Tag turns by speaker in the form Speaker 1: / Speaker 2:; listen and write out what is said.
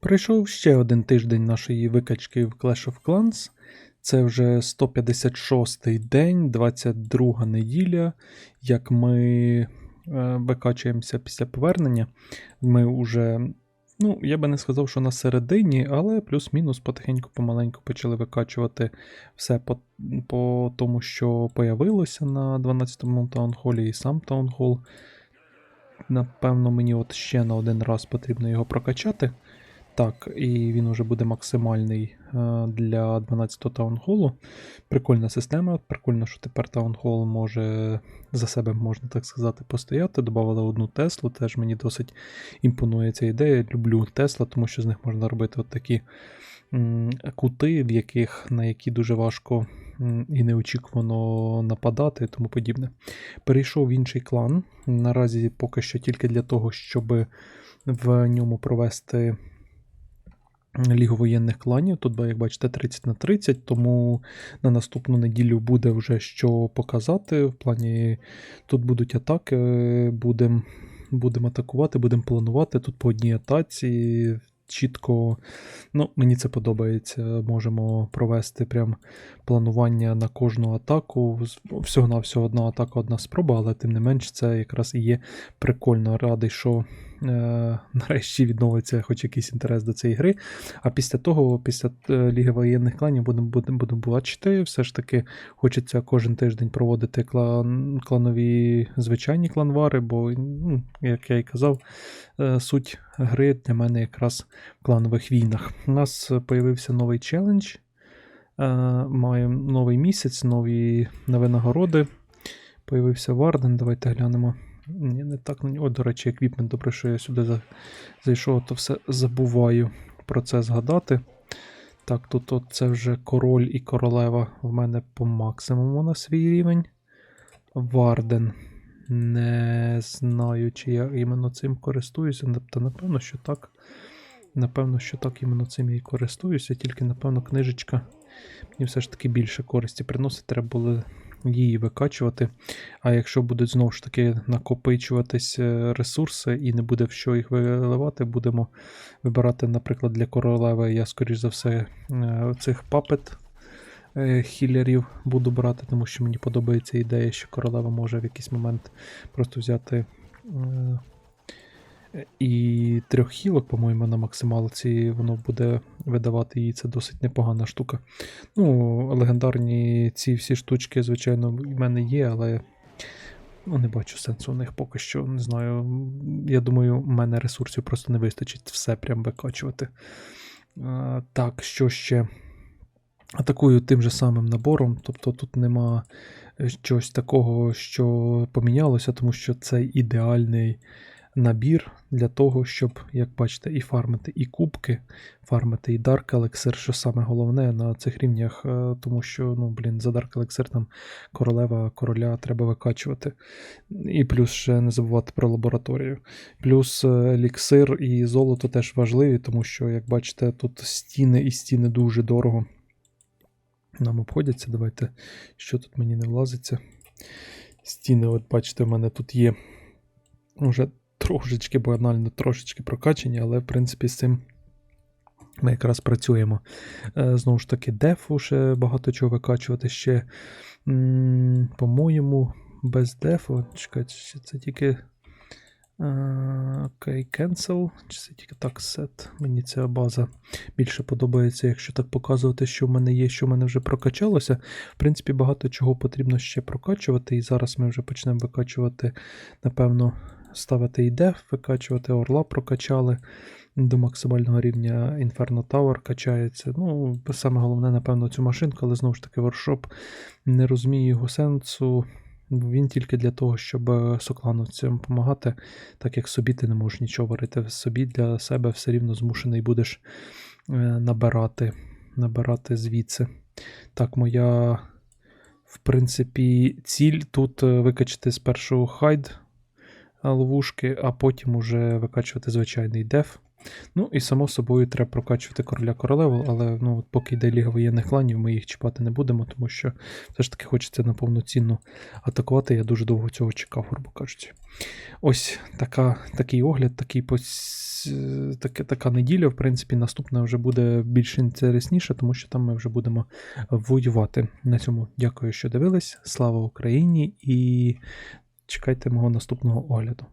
Speaker 1: Прийшов ще один тиждень нашої викачки в Clash of Clans. Це вже 156-й день, 22 неділя, як ми е, викачуємося після повернення. Ми вже, ну, я би не сказав, що на середині, але плюс-мінус потихеньку помаленьку почали викачувати все по, по тому, що появилося на 12-му таунхолі і сам таунхол. Напевно, мені от ще на один раз потрібно його прокачати. Так, і він уже буде максимальний е, для 12-го таунхолу. Прикольна система. Прикольно, що тепер таунхол може за себе, можна так сказати, постояти. Добавили одну Теслу, теж мені досить імпонує ця ідея. Люблю Тесла, тому що з них можна робити от такі кути, в яких, на які дуже важко і неочікувано нападати і тому подібне. Перейшов в інший клан. Наразі поки що тільки для того, щоб в ньому провести. Лігу воєнних кланів. Тут, як бачите, 30 на 30, тому на наступну неділю буде вже що показати. В плані тут будуть атаки, будемо будем атакувати, будемо планувати. Тут по одній атаці. Чітко, ну, мені це подобається. Можемо провести прям планування на кожну атаку. Всього-навсього одна атака, одна спроба, але тим не менш, це якраз і є прикольно. Радий, що нарешті відновиться хоч якийсь інтерес до цієї гри. А після того, після е, Ліги воєнних кланів, будемо будемо, будемо бачити. Все ж таки хочеться кожен тиждень проводити клан, кланові звичайні кланвари, бо, ну, як я і казав, е, суть гри для мене якраз в кланових війнах. У нас з'явився новий челендж. Е, маємо новий місяць, нові нові нагороди. Появився Варден. Давайте глянемо. Ні, не так на нього. До речі, еквіпмент, добре, що я сюди за... зайшов, то все забуваю про це згадати. Так, тут от це вже король і королева в мене по максимуму на свій рівень. Варден. Не знаю, чи я іменно цим користуюся. Та напевно, що так. Напевно, що так іменно цим я і користуюся, тільки, напевно, книжечка мені все ж таки більше користі приносить, треба було її викачувати. А якщо будуть знову ж таки накопичуватись е, ресурси і не буде в що їх виливати, будемо вибирати, наприклад, для королеви, я, скоріш за все, е, цих папет е, хілерів буду брати, тому що мені подобається ідея, що королева може в якийсь момент просто взяти. І трьох хілок, по-моєму, на максималці воно буде видавати їй це досить непогана штука. Ну, легендарні ці всі штучки, звичайно, в мене є, але ну, не бачу сенсу у них поки що. Не знаю. Я думаю, у мене ресурсів просто не вистачить все прям викачувати. А, Так, що ще? Атакую тим же самим набором, тобто тут нема щось такого, що помінялося, тому що це ідеальний набір для того, щоб, як бачите, і фармити і кубки, фармити і Dark Elixir, що саме головне на цих рівнях, е, тому що, ну, блін, за Dark Elixir там королева, короля треба викачувати. І плюс ще не забувати про лабораторію. Плюс е, еліксир і золото теж важливі, тому що, як бачите, тут стіни і стіни дуже дорого. Нам обходяться. Давайте, що тут мені не влазиться. Стіни, от бачите, в мене тут є вже трошечки банально трошечки прокачені, але в принципі з цим ми якраз працюємо. Е, знову ж таки, дефу ще багато чого викачувати ще. По-моєму, без дефу. Чекайте, це тільки. Окей, okay, cancel. Чи це тільки так set. Мені ця база більше подобається, якщо так показувати, що в мене є, що в мене вже прокачалося. В принципі, багато чого потрібно ще прокачувати. І зараз ми вже почнемо викачувати, напевно, ставити і деф, викачувати, орла прокачали до максимального рівня Inferno Tower качається. Ну, саме головне, напевно, цю машинку, але знову ж таки, воршоп не розуміє його сенсу. Він тільки для того, щоб соклану цьому допомагати, так як собі ти не можеш нічого варити. Собі для себе все рівно змушений будеш е, набирати, набирати звідси. Так, моя, в принципі, ціль тут е, викачати спершу хайд ловушки, а потім уже викачувати звичайний деф. Ну і само собою треба прокачувати короля королеву, але ну, поки йде Ліга воєнних кланів, ми їх чіпати не будемо, тому що все ж таки хочеться на повноцінно атакувати. Я дуже довго цього чекав, грубо кажучи. Ось така, такий огляд, такий пос... е, така неділя. В принципі, наступна вже буде більш інтересніше, тому що там ми вже будемо воювати. На цьому дякую, що дивились. Слава Україні і чекайте мого наступного огляду.